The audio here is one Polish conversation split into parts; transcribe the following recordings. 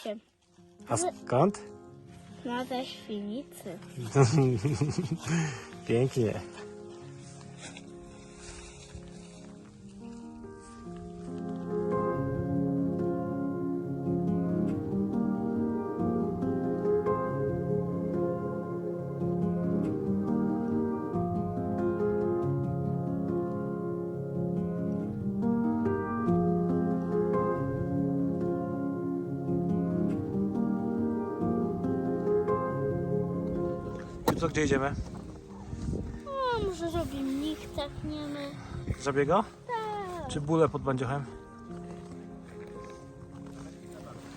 8. A skąd? No ze Świnicy. Pięknie. Co, gdzie idziemy? O, może zrobimy nikt cechniemy. Zabiego? Tak. Czy bóle pod bandziochem?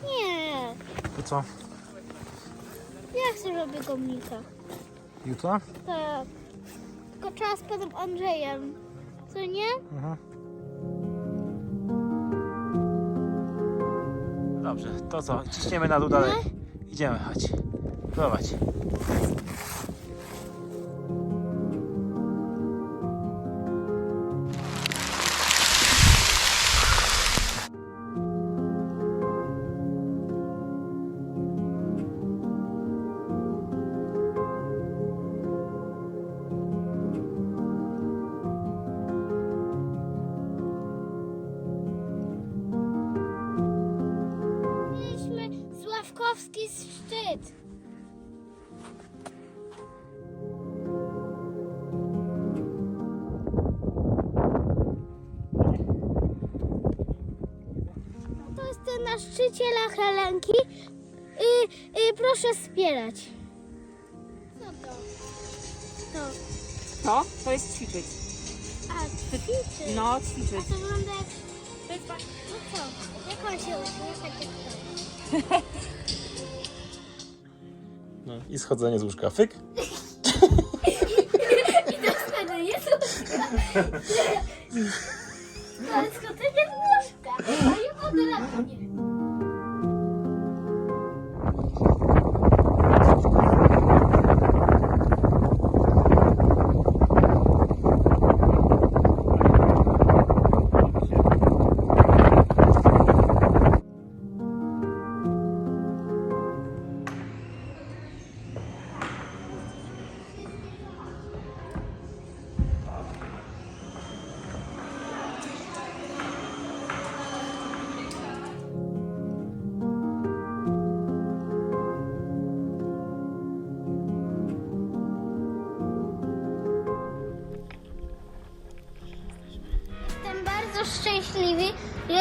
Nie, To co? ja chcę robić gomnika. Jutro? Tak. Tylko trzeba z panem Andrzejem. Co nie? Mhm. Dobrze, to co? Ciśniemy na dół dalej. Idziemy, chodź. Prowadź. Na szczycie La Helenki. Y, y, proszę wspierać. Co to? To. To? To jest ćwiczyć. A, ćwiczy. No, A ćwiczyć. to wygląda jak... No co? Jak on się uśmiecha, tak jak to. No i schodzenie z łóżka. Fyk. I to wtedy jest To jest chodzenie z łóżka. 想你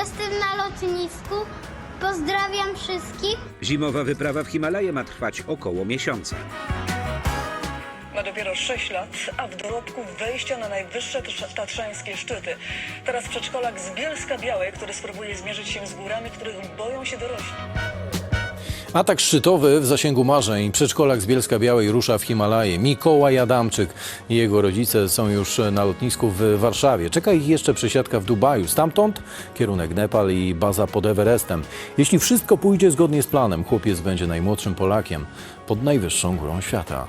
Jestem na lotnisku. Pozdrawiam wszystkich. Zimowa wyprawa w Himalaje ma trwać około miesiąca. Ma dopiero 6 lat, a w dorobku wejścia na najwyższe trz- tatrzańskie szczyty. Teraz przedszkolak z Bielska Białej, który spróbuje zmierzyć się z górami, których boją się dorośli. Atak szczytowy w zasięgu marzeń. Przedszkolak z Bielska Białej rusza w Himalaje. Mikołaj Adamczyk i jego rodzice są już na lotnisku w Warszawie. Czeka ich jeszcze przesiadka w Dubaju. Stamtąd kierunek Nepal i baza pod Everestem. Jeśli wszystko pójdzie zgodnie z planem, chłopiec będzie najmłodszym Polakiem pod najwyższą górą świata.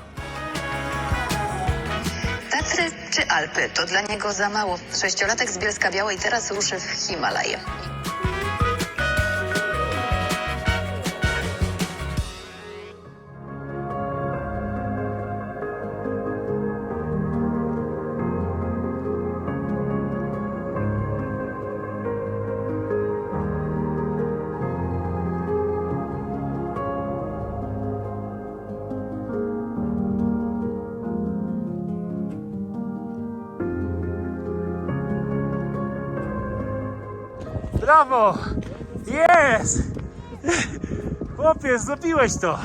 Tatry czy Alpy to dla niego za mało. Sześciolatek z Bielska Białej teraz ruszy w Himalaje. Brawo! Jest! Chłopiec, zrobiłeś to!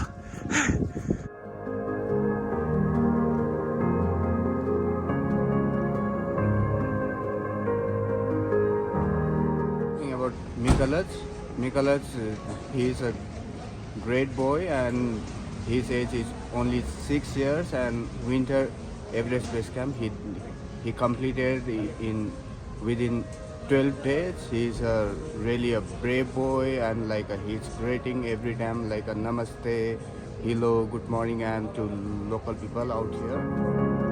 About Mikolas. Mikolas, uh, he is a great boy and his age is only six years and winter Everest base camp he he completed in within 12 days. He's a really a brave boy and like a, he's greeting every time like a namaste, hello, good morning and to local people out here.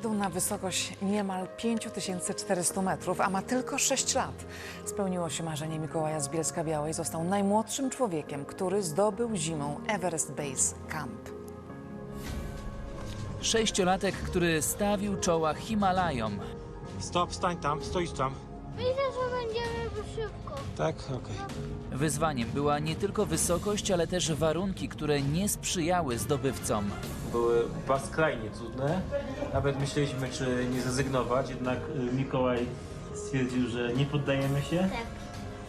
Wyszedł na wysokość niemal 5400 metrów, a ma tylko 6 lat. Spełniło się marzenie Mikołaja z Bielska Białej. Został najmłodszym człowiekiem, który zdobył zimą Everest Base Camp. Sześciolatek, który stawił czoła Himalajom. Stop, stań tam, stoisz tam. Myślę, że będziemy szybko. Tak? Okej. Wyzwaniem była nie tylko wysokość, ale też warunki, które nie sprzyjały zdobywcom. Były skrajnie cudne. Nawet myśleliśmy, czy nie zrezygnować, jednak y, Mikołaj stwierdził, że nie poddajemy się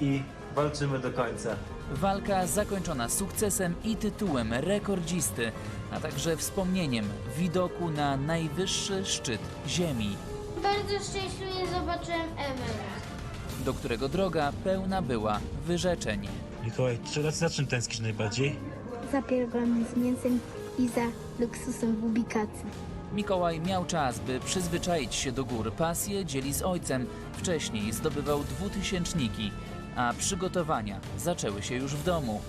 i walczymy do końca. Walka zakończona sukcesem i tytułem rekordzisty, a także wspomnieniem widoku na najwyższy szczyt Ziemi, Bardzo szczęśliwie zobaczyłem Everest. do którego droga pełna była wyrzeczeń. Mikołaj, czy- za czym tęsknisz najbardziej? Za pierogami z mięsem i za luksusem w ubikacji. Mikołaj miał czas, by przyzwyczaić się do gór. Pasję dzieli z ojcem. Wcześniej zdobywał dwutysięczniki, a przygotowania zaczęły się już w domu.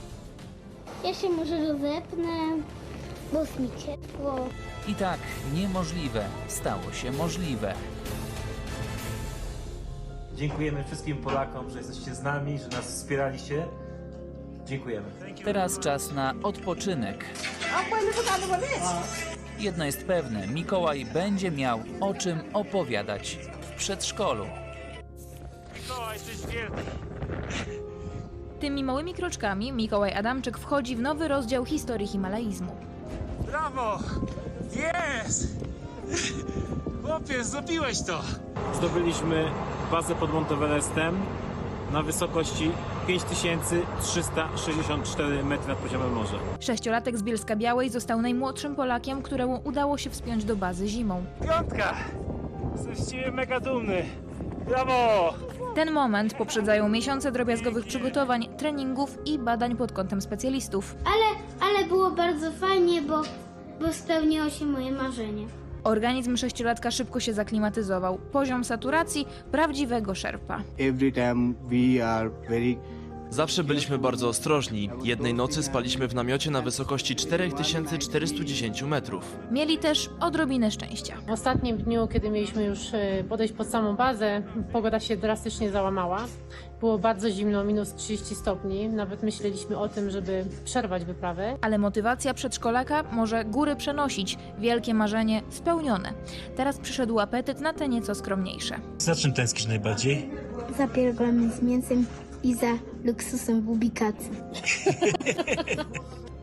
Ja się może rozepnę, bo ciepło. I tak niemożliwe stało się możliwe. Dziękujemy wszystkim Polakom, że jesteście z nami, że nas wspieraliście. Dziękujemy. Teraz czas na odpoczynek. Jedno jest pewne, Mikołaj będzie miał o czym opowiadać w przedszkolu. Mikołaj, jesteś wielki. Tymi małymi kroczkami Mikołaj Adamczyk wchodzi w nowy rozdział historii himalaizmu. Brawo! Jest! Chłopie, zrobiłeś to! Zdobyliśmy bazę pod Monteverestem na wysokości 5364 metry nad poziomem morza. Sześciolatek z Bielska Białej został najmłodszym Polakiem, któremu udało się wspiąć do bazy zimą. Piątka! Jestem z ciebie mega dumny. Brawo! Ten moment poprzedzają miesiące drobiazgowych przygotowań, treningów i badań pod kątem specjalistów. Ale, ale było bardzo fajnie, bo, bo spełniło się moje marzenie. Organizm sześciolatka szybko się zaklimatyzował. Poziom saturacji prawdziwego szerpa. Every time we are very Zawsze byliśmy bardzo ostrożni. Jednej nocy spaliśmy w namiocie na wysokości 4410 metrów. Mieli też odrobinę szczęścia. W ostatnim dniu, kiedy mieliśmy już e, podejść pod samą bazę, pogoda się drastycznie załamała. Było bardzo zimno, minus 30 stopni. Nawet myśleliśmy o tym, żeby przerwać wyprawę. Ale motywacja przedszkolaka może góry przenosić. Wielkie marzenie spełnione. Teraz przyszedł apetyt na te nieco skromniejsze. Za czym tęsknisz najbardziej? Za pierogami z mięsem i za luksusem w ubikacji.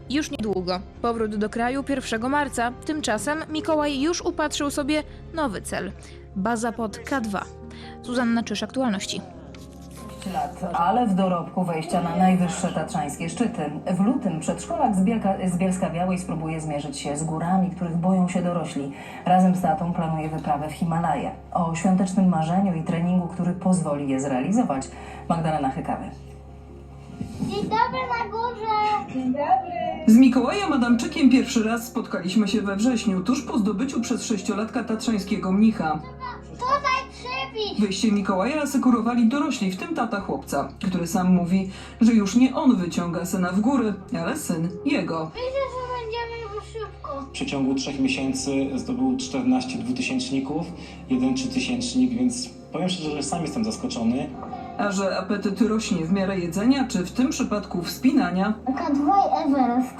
Już niedługo. Powrót do kraju 1 marca. Tymczasem Mikołaj już upatrzył sobie nowy cel. Baza pod K2. Zuzanna Czysz, Aktualności. lat, ale w dorobku wejścia na najwyższe tatrzańskie szczyty. W lutym przedszkolak z, Bielka, z Bielska Białej spróbuje zmierzyć się z górami, których boją się dorośli. Razem z tatą planuje wyprawę w Himalaje. O świątecznym marzeniu i treningu, który pozwoli je zrealizować. Magdalena Hykawy. Dzień dobry na górze! Z Mikołajem Adamczykiem pierwszy raz spotkaliśmy się we wrześniu, tuż po zdobyciu przez sześciolatka tatrzańskiego mnicha. Tutaj przybić! Wyjście Mikołaja asekurowali dorośli, w tym tata chłopca, który sam mówi, że już nie on wyciąga syna w góry, ale syn jego. Myślę, że będziemy już szybko. W przeciągu trzech miesięcy zdobył 14 dwutysięczników, jeden trzytysięcznik, więc powiem szczerze, że sam jestem zaskoczony. A że apetyt rośnie w miarę jedzenia, czy w tym przypadku wspinania, K2 i Everest.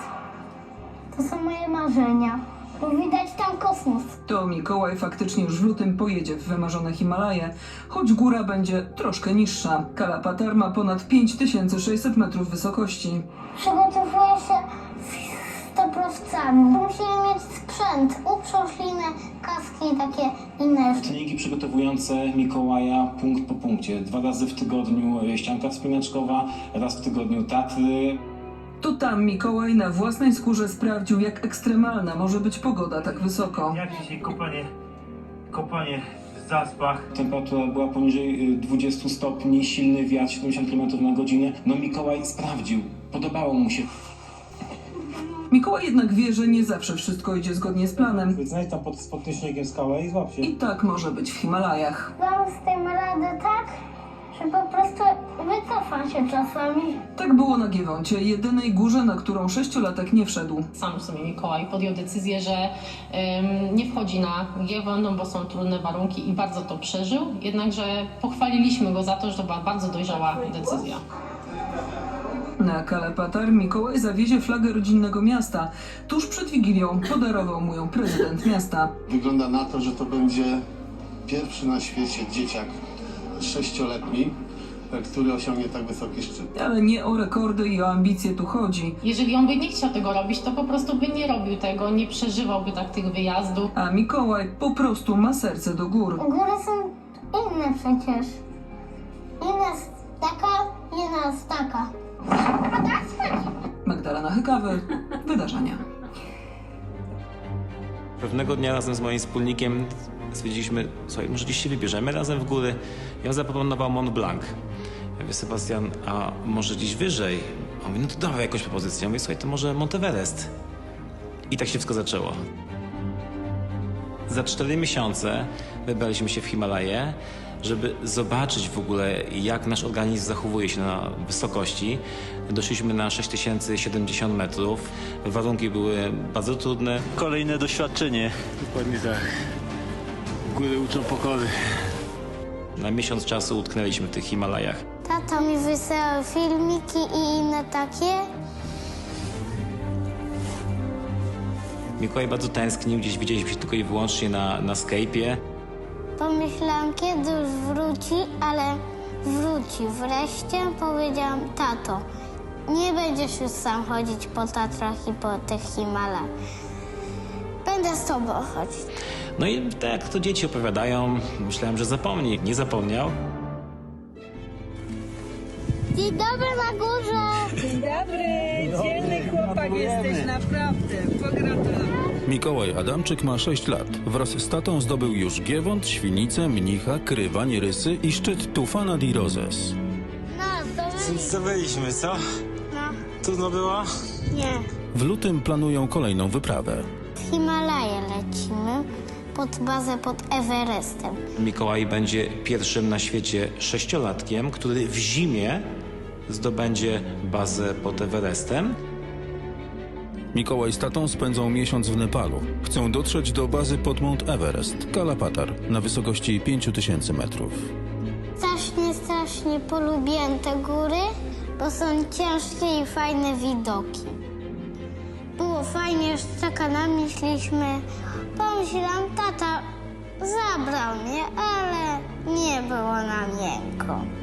To są moje marzenia. Bo widać tam kosmos. to Mikołaj faktycznie już w lutym pojedzie w wymarzone Himalaje, choć góra będzie troszkę niższa. Kalapatar ma ponad 5600 metrów wysokości. Przygotowuję się z toprowcami. Musimy mieć sprzęt, uprząż linę, kaski i takie inne Treningi przygotowujące Mikołaja punkt po punkcie. Dwa razy w tygodniu ścianka wspinaczkowa, raz w tygodniu Tatry. Tu tam Mikołaj na własnej skórze sprawdził, jak ekstremalna może być pogoda tak wysoko. Jak dzisiaj kopanie, kopanie w zaspach. Temperatura była poniżej y, 20 stopni, silny wiatr 70 km na godzinę. No Mikołaj sprawdził, podobało mu się. Mikołaj jednak wie, że nie zawsze wszystko idzie zgodnie z planem. Znajdź tam pod, pod tym śniegiem skałę i złap się. I tak może być w Himalajach. Dam z tym radę tak, że po prostu wycofam się czasami. Tak było na Giewoncie, jedynej górze, na którą sześciolatek nie wszedł. Sam sobie Mikołaj podjął decyzję, że em, nie wchodzi na Giewon, no bo są trudne warunki i bardzo to przeżył. Jednakże pochwaliliśmy go za to, że to była bardzo dojrzała decyzja. Na Kalapatar Mikołaj zawiezie flagę rodzinnego miasta. Tuż przed Wigilią podarował mu ją prezydent miasta. Wygląda na to, że to będzie pierwszy na świecie dzieciak sześcioletni, który osiągnie tak wysoki szczyt. Ale nie o rekordy i o ambicje tu chodzi. Jeżeli on by nie chciał tego robić, to po prostu by nie robił tego, nie przeżywałby tak tych wyjazdów. A Mikołaj po prostu ma serce do gór. Góry są inne przecież. Jedna jest taka, jedna jest taka. Magdalena Hykawy, wydarzenia. Pewnego dnia razem z moim wspólnikiem stwierdziliśmy, słuchaj, może dziś się wybierzemy razem w góry. Ja zaproponował Mont Blanc. Ja mówię, Sebastian, a może gdzieś wyżej? On mówi, no to dawaj jakąś propozycję. Ja mówię, słuchaj, to może Monteverest. I tak się wszystko zaczęło. Za cztery miesiące wybraliśmy się w Himalaje, żeby zobaczyć w ogóle, jak nasz organizm zachowuje się na wysokości. Doszliśmy na 6070 metrów. Warunki były bardzo trudne. Kolejne doświadczenie. Dokładnie tak. Góry uczą pokory. Na miesiąc czasu utknęliśmy w tych Himalajach. Tata mi wysyłał filmiki i inne takie. Mikołaj bardzo tęsknił, gdzieś widzieliśmy się tylko i wyłącznie na, na Skype'ie. Pomyślałam, kiedy już wróci, ale wróci. Wreszcie powiedziałam, tato, nie będziesz już sam chodzić po Tatrach i po tych Himalajach. Będę z tobą chodzić. No i tak to dzieci opowiadają, myślałem, że zapomni. Nie zapomniał. Dzień dobry na górze! Dzień dobry, dzielny chłopak jesteś naprawdę, pogratuluję. Mikołaj Adamczyk ma 6 lat. Wraz z tatą zdobył już Giewont, Świnicę, Mnicha, Krywań, Rysy i szczyt Tufana di Roses. No, to Zdobyliśmy, co? No, Trudno było? nie. W lutym planują kolejną wyprawę. W Himalaje lecimy pod bazę pod Everestem. Mikołaj będzie pierwszym na świecie sześciolatkiem, który w zimie zdobędzie bazę pod Everestem. Mikołaj z tatą spędzą miesiąc w Nepalu. Chcą dotrzeć do bazy pod Mount Everest, Kalapatar, na wysokości 5000 metrów. Strasznie, strasznie polubiłem te góry, bo są ciężkie i fajne widoki. Było fajnie, że czekanami szliśmy. Pomyślałam, tata zabrał mnie, ale nie było na miękko.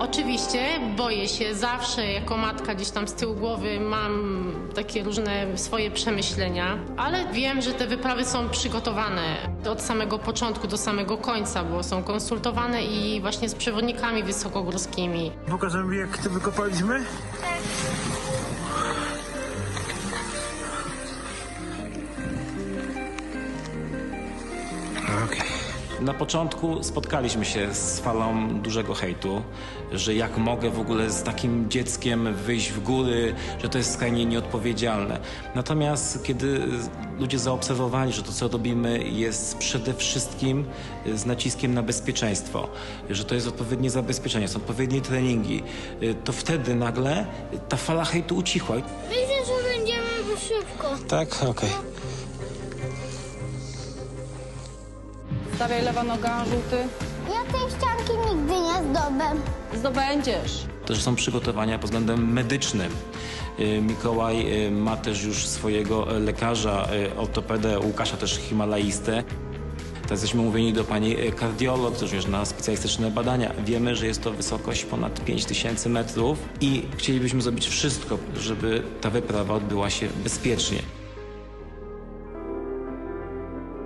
Oczywiście boję się zawsze, jako matka gdzieś tam z tyłu głowy mam takie różne swoje przemyślenia, ale wiem, że te wyprawy są przygotowane od samego początku do samego końca, bo są konsultowane i właśnie z przewodnikami wysokogórskimi. Pokażemy jak to wykopaliśmy? Na początku spotkaliśmy się z falą dużego hejtu, że jak mogę w ogóle z takim dzieckiem wyjść w góry, że to jest skrajnie nieodpowiedzialne. Natomiast kiedy ludzie zaobserwowali, że to co robimy jest przede wszystkim z naciskiem na bezpieczeństwo, że to jest odpowiednie zabezpieczenie, są odpowiednie treningi, to wtedy nagle ta fala hejtu ucichła. Myślę, że będziemy szybko. Tak? Okej. Stawiaj lewa noga, żółty. Ja tej ścianki nigdy nie zdobę. Zdobędziesz. Też są przygotowania pod względem medycznym. Y, Mikołaj y, ma też już swojego lekarza, y, ortopedę, Łukasza też himalaistę. Teraz jesteśmy umówieni do pani y, kardiolog, też już na specjalistyczne badania. Wiemy, że jest to wysokość ponad 5000 metrów i chcielibyśmy zrobić wszystko, żeby ta wyprawa odbyła się bezpiecznie.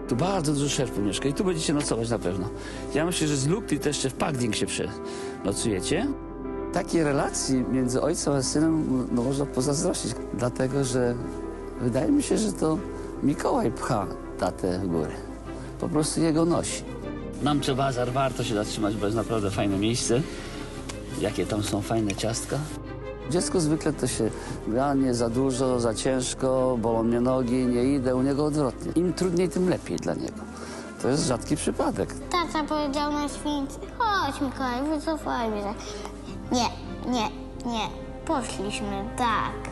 Tu bardzo dużo szerpów mieszka i tu będziecie nocować na pewno. Ja myślę, że z Lukli to jeszcze w Pagding się przenocujecie. Takiej relacji między ojcem a synem no, można pozazdrościć, dlatego że wydaje mi się, że to Mikołaj pcha tatę w górę. Po prostu jego nosi. Namcze Bazar, warto się zatrzymać, bo jest naprawdę fajne miejsce. Jakie tam są fajne ciastka. Dziecko zwykle to się ja nie za dużo, za ciężko, bolą mnie nogi, nie idę, u niego odwrotnie. Im trudniej, tym lepiej dla niego. to jest rzadki przypadek. Tata powiedział na święty, chodź Mikołaj, wycofajmy się. Nie, nie, nie. Poszliśmy, tak.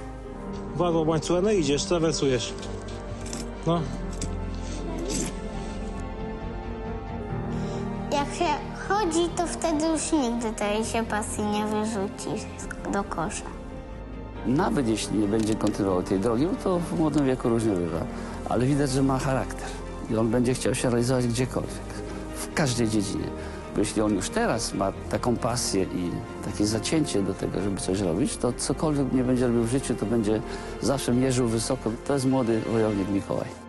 Warto łańcucha, no idziesz, trawersujesz. No. Jak się chodzi, to wtedy już nigdy tej się pasji nie wyrzuci do kosza. Nawet jeśli nie będzie kontynuował tej drogi, bo to w młodym wieku różnie bywa, ale widać, że ma charakter i on będzie chciał się realizować gdziekolwiek, w każdej dziedzinie. Bo jeśli on już teraz ma taką pasję i takie zacięcie do tego, żeby coś robić, to cokolwiek nie będzie robił w życiu, to będzie zawsze mierzył wysoko. To jest młody wojownik Mikołaj.